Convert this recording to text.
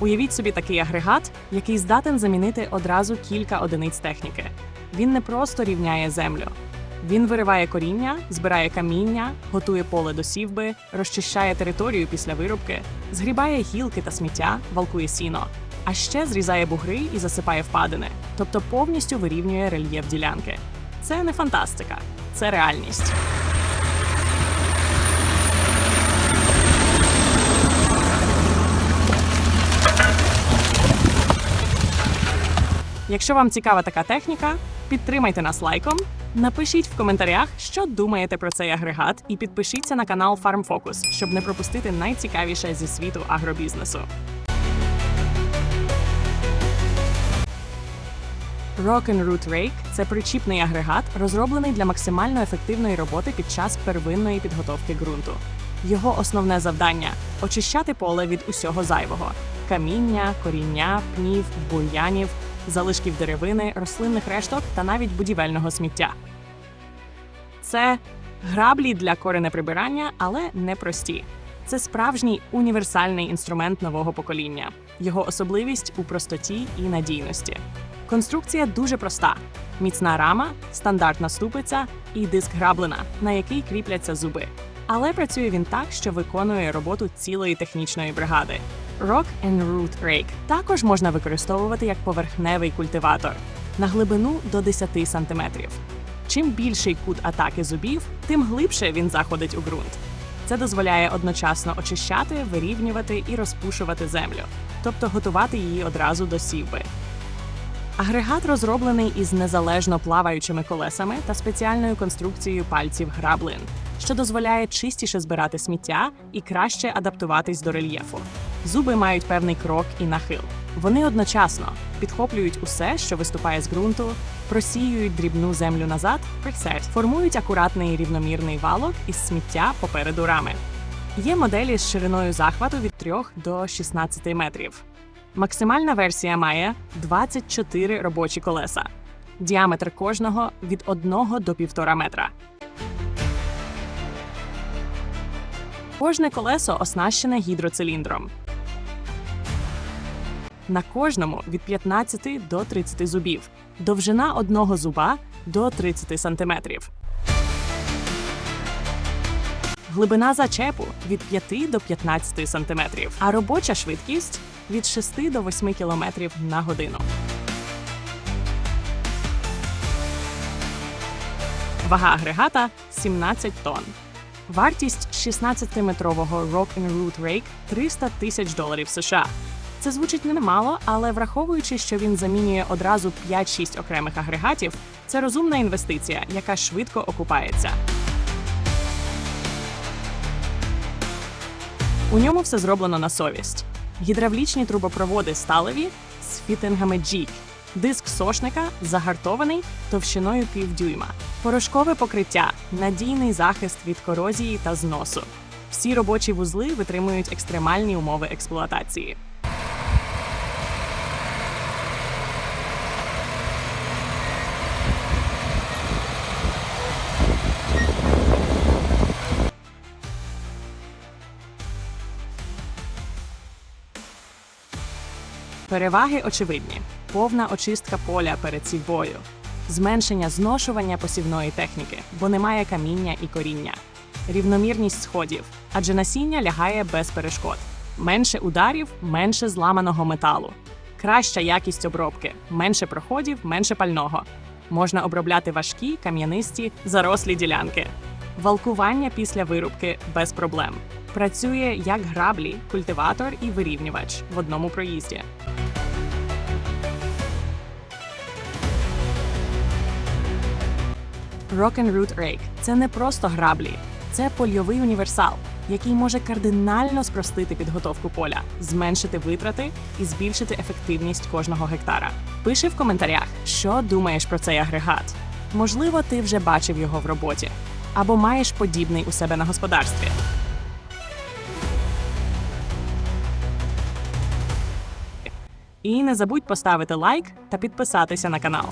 Уявіть собі такий агрегат, який здатен замінити одразу кілька одиниць техніки. Він не просто рівняє землю. Він вириває коріння, збирає каміння, готує поле до сівби, розчищає територію після вирубки, згрібає гілки та сміття, валкує сіно, а ще зрізає бугри і засипає впадини, тобто повністю вирівнює рельєф ділянки. Це не фантастика, це реальність. Якщо вам цікава така техніка, підтримайте нас лайком, напишіть в коментарях, що думаєте про цей агрегат, і підпишіться на канал Farm Focus, щоб не пропустити найцікавіше зі світу агробізнесу. Root Rake – це причіпний агрегат, розроблений для максимально ефективної роботи під час первинної підготовки ґрунту. Його основне завдання очищати поле від усього зайвого: каміння, коріння, пнів, бур'янів, залишків деревини, рослинних решток та навіть будівельного сміття. Це граблі для коренеприбирання, але не прості. Це справжній універсальний інструмент нового покоління. Його особливість у простоті і надійності. Конструкція дуже проста: міцна рама, стандартна ступиця і диск граблена, на який кріпляться зуби. Але працює він так, що виконує роботу цілої технічної бригади. Rock and Root Rake також можна використовувати як поверхневий культиватор на глибину до 10 см. Чим більший кут атаки зубів, тим глибше він заходить у ґрунт. Це дозволяє одночасно очищати, вирівнювати і розпушувати землю, тобто готувати її одразу до сівби. Агрегат розроблений із незалежно плаваючими колесами та спеціальною конструкцією пальців граблин, що дозволяє чистіше збирати сміття і краще адаптуватись до рельєфу. Зуби мають певний крок і нахил. Вони одночасно підхоплюють усе, що виступає з ґрунту, просіюють дрібну землю назад, формують акуратний рівномірний валок із сміття попереду рами. Є моделі з шириною захвату від 3 до 16 метрів. Максимальна версія має 24 робочі колеса. Діаметр кожного від 1 до 1,5 метра. Кожне колесо оснащене гідроциліндром. На кожному від 15 до 30 зубів. Довжина одного зуба до 30 сантиметрів. Глибина зачепу від 5 до 15 сантиметрів, а робоча швидкість від 6 до 8 кілометрів на годину. Вага агрегата 17 тонн. Вартість 16-метрового Rock and Root Rake – 300 тисяч доларів США. Це звучить немало, але враховуючи, що він замінює одразу 5-6 окремих агрегатів, це розумна інвестиція, яка швидко окупається. У ньому все зроблено на совість. Гідравлічні трубопроводи сталеві з фітингами G. Диск сошника загартований товщиною півдюйма. Порошкове покриття, надійний захист від корозії та зносу. Всі робочі вузли витримують екстремальні умови експлуатації. Переваги очевидні: повна очистка поля перед сівбою, зменшення зношування посівної техніки, бо немає каміння і коріння, рівномірність сходів, адже насіння лягає без перешкод, менше ударів, менше зламаного металу, краща якість обробки, менше проходів, менше пального. Можна обробляти важкі, кам'янисті, зарослі ділянки. Валкування після вирубки без проблем. Працює як граблі, культиватор і вирівнювач в одному проїзді. Root Rake – це не просто граблі, це польовий універсал, який може кардинально спростити підготовку поля, зменшити витрати і збільшити ефективність кожного гектара. Пиши в коментарях, що думаєш про цей агрегат. Можливо, ти вже бачив його в роботі або маєш подібний у себе на господарстві. І не забудь поставити лайк та підписатися на канал.